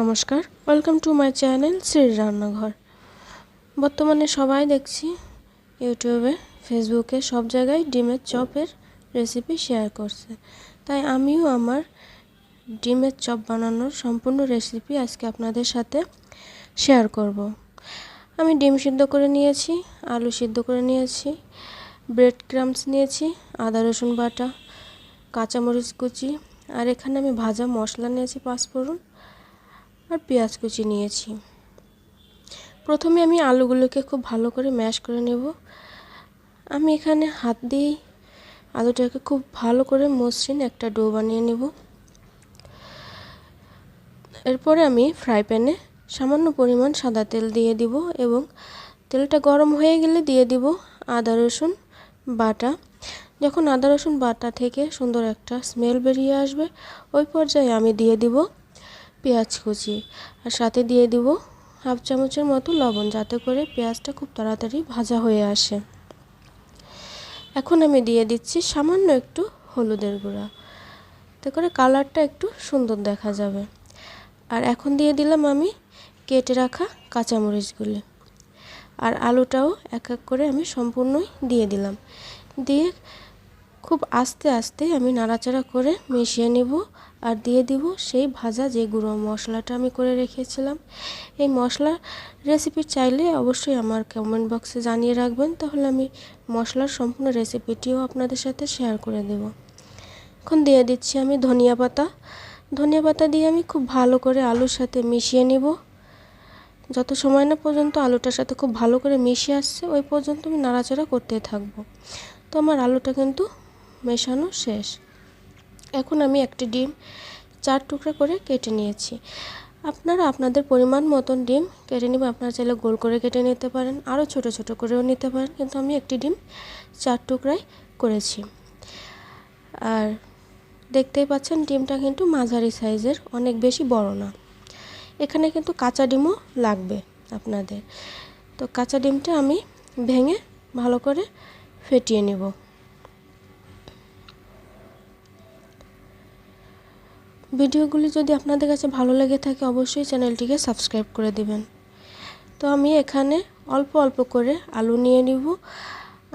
নমস্কার। Welcome to my channel Shri Rannaghar বর্তমানে সবাই দেখছি ইউটিউবে, ফেসবুকে সব জায়গায় ডিমের চপের রেসিপি শেয়ার করছে। তাই আমিও আমার ডিমের চপ বানানোর সম্পূর্ণ রেসিপি আজকে আপনাদের সাথে শেয়ার করব। আমি ডিম সিদ্ধ করে নিয়েছি, আলু সিদ্ধ করে নিয়েছি ব্রেড ক্রামস নিয়েছি, আদা রসুন বাটা, কাঁচামরিচ কুচি, আর এখানে আমি ভাজা মশলা নিয়েছি পাঁচ পাঁচফোড়ন। আর পেঁয়াজ কুচি নিয়েছি। প্রথমে আমি আলুগুলোকে খুব ভালো করে ম্যাশ করে নেব। আমি এখানে হাত দিয়েই আলুটাকে খুব ভালো করে মসৃণ একটা ডো বানিয়ে নেব। এরপরে আমি ফ্রাই প্যানে সামান্য পরিমাণ সাদা তেল দিয়ে দিব এবং তেলটা গরম হয়ে গেলে দিয়ে দিব আদা, রসুন বাটা। যখন আদা, রসুন বাটা থেকে সুন্দর একটা স্মেল বেরিয়ে আসবে, ওই পর্যায়ে আমি দিয়ে দিব পেঁয়াজ কুচি। আর সাথে দিয়ে দিব হাফ চামচের মতো লবণ, যাতে করে পেঁয়াজটা খুব তাড়াতাড়ি ভাজা হয়ে আসে। এখন আমি দিয়ে দিচ্ছি সামান্য একটু হলুদের গুঁড়া তাতে করে কালারটা একটু সুন্দর দেখা যাবে। আর এখন দিয়ে দিলাম আমি কেটে রাখা কাঁচামরিচগুলি। আর আলুটাও এক এক করে আমি সম্পূর্ণই দিয়ে দিলাম। দিয়ে খুব আস্তে আস্তে আমি নাড়াচাড়া করে মিশিয়ে নেব। আর দিয়ে দিব সেই ভাজা যে গুঁড়ো মশলাটা আমি করে রেখেছিলাম। এই মশলা রেসিপি চাইলে অবশ্যই আমার কমেন্ট বক্সে জানিয়ে রাখবেন, তাহলে আমি মশলার সম্পূর্ণ রেসিপিটিও আপনাদের সাথে শেয়ার করে দেব। এখন দিয়ে দিচ্ছি আমি ধনিয়া পাতা। ধনিয়া পাতা দিয়ে আমি খুব ভালো করে আলুর সাথে মিশিয়ে নেব। যত সময় না পর্যন্ত আলুটার সাথে খুব ভালো করে মিশে আসছে, ওই পর্যন্ত আমি নাড়াচাড়া করতে থাকব। তো আমার আলুটা কিন্তু মেশানো শেষ। এখন আমি একটি ডিম চার টুকরা করে কেটে নিয়েছি। আপনারা আপনাদের পরিমাণ মতন ডিম কেটে নেবেন আপনারা চাইলে গোল করে কেটে নিতে পারেন আরও ছোট ছোট করেও নিতে পারেন। কিন্তু আমি একটি ডিম চার টুকরাই করেছি। আর দেখতেই পাচ্ছেন, ডিমটা কিন্তু মাঝারি সাইজের, অনেক বেশি বড় না। এখানে কিন্তু কাঁচা ডিমও লাগবে আপনাদের। তো কাঁচা ডিমটা আমি ভেঙে ভালো করে ফেটিয়ে নেব। ভিডিওগুলি যদি আপনাদের কাছে ভালো লেগে থাকে, অবশ্যই চ্যানেলটিকে সাবস্ক্রাইব করে দিবেন। তো আমি এখানে অল্প অল্প করে আলু নিয়ে নিব।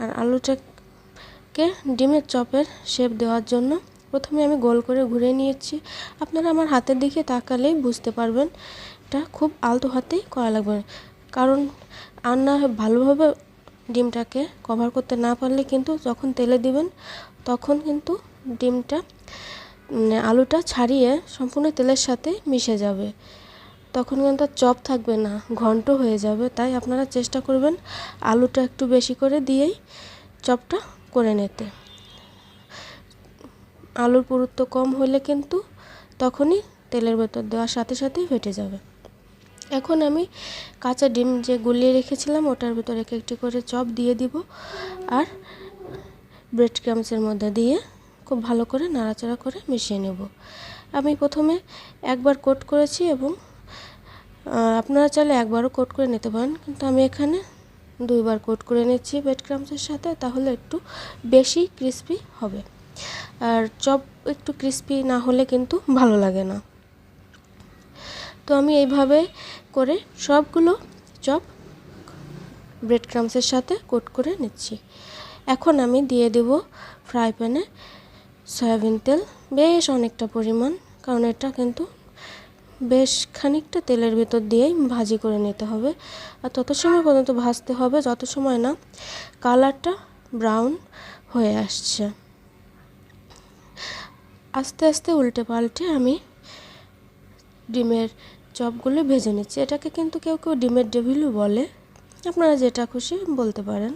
আর আলুটাকে ডিমের চপের শেপ দেওয়ার জন্য প্রথমে আমি গোল করে ঘুরে নিয়েছি। আপনারা আমার হাতের দিকে তাকালেই বুঝতে পারবেন, এটা খুব আলতো হাতেই করা লাগবে। কারণ আর না ভালোভাবে ডিমটাকে কভার করতে না পারলে কিন্তু যখন তেলে দিবেন, তখন কিন্তু ডিমটা আলুটা ছাড়িয়ে সম্পূর্ণ তেলের সাথে মিশে যাবে। তখন কিন্তু চপ থাকবে না, ঘন্ট হয়ে যাবে। তাই আপনারা চেষ্টা করবেন আলুটা একটু বেশি করে দিয়েই চপটা করে নিতে। আলুর পুরুত্ব কম হলে কিন্তু তখনই তেলের ভেতর দেওয়ার সাথে সাথেই ফেটে যাবে। এখন আমি কাঁচা ডিম যে গুলিয়ে রেখেছিলাম, ওটার ভিতরে এক একটি করে চপ দিয়ে দিব আর ব্রেড ক্রামসের মধ্যে দিয়ে খুব ভালো করে নাড়াচাড়া করে মিশিয়ে নেব। আমি প্রথমে একবার কোট করেছি এবং আপনারা চাইলে একবারও কোট করে নিতে পারেন, কিন্তু আমি এখানে দুইবার কোট করে নিচ্ছি ব্রেড ক্রামসের সাথে, তাহলে একটু বেশি ক্রিস্পি হবে। আর চপ একটু ক্রিস্পি না হলে কিন্তু ভালো লাগে না। তো আমি এইভাবে করে সবগুলো চপ ব্রেড ক্রামসের সাথে কোট করে নিচ্ছি। এখন আমি দিয়ে দেব ফ্রাই প্যানে সয়াবিন তেল বেশ অনেকটা পরিমাণ, কারণ এটা কিন্তু বেশ খানিকটা তেলের ভেতর দিয়েই ভাজি করে নিতে হবে। আর তত সময় পর্যন্ত ভাজতে হবে, যত সময় না কালারটা ব্রাউন হয়ে আসছে। আস্তে আস্তে উল্টে পাল্টে আমি ডিমের চপগুলো ভেজে নিচ্ছি। এটাকে কিন্তু কেউ কেউ ডিমের ডেভিলও বলে। আপনারা যেটা খুশি বলতে পারেন।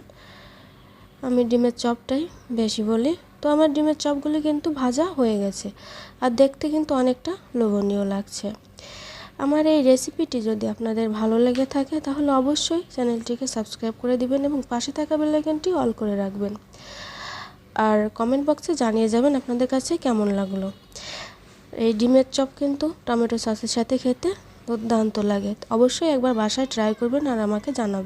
আমি ডিমের চপটাই বেশি বলি। তো আমার ডিমের চপগুলি কিন্তু ভাজা হয়ে গেছে আর দেখতে কিন্তু অনেকটা লোভনীয় লাগছে। আমার এই রেসিপিটি যদি আপনাদের ভালো লেগে থাকে তাহলে অবশ্যই চ্যানেলটিকে সাবস্ক্রাইব করে দিবেন এবং পাশে থাকা বেলাইকনটি অল করে রাখবেন। আর কমেন্ট বক্সে জানিয়ে যাবেন আপনাদের কাছে কেমন লাগল। এই ডিমের চপ কিন্তু টমেটো সসের সাথে খেতে দুর্দান্ত লাগে। অবশ্যই একবার বাসায় ট্রাই করবেন আর আমাকে জানাবেন।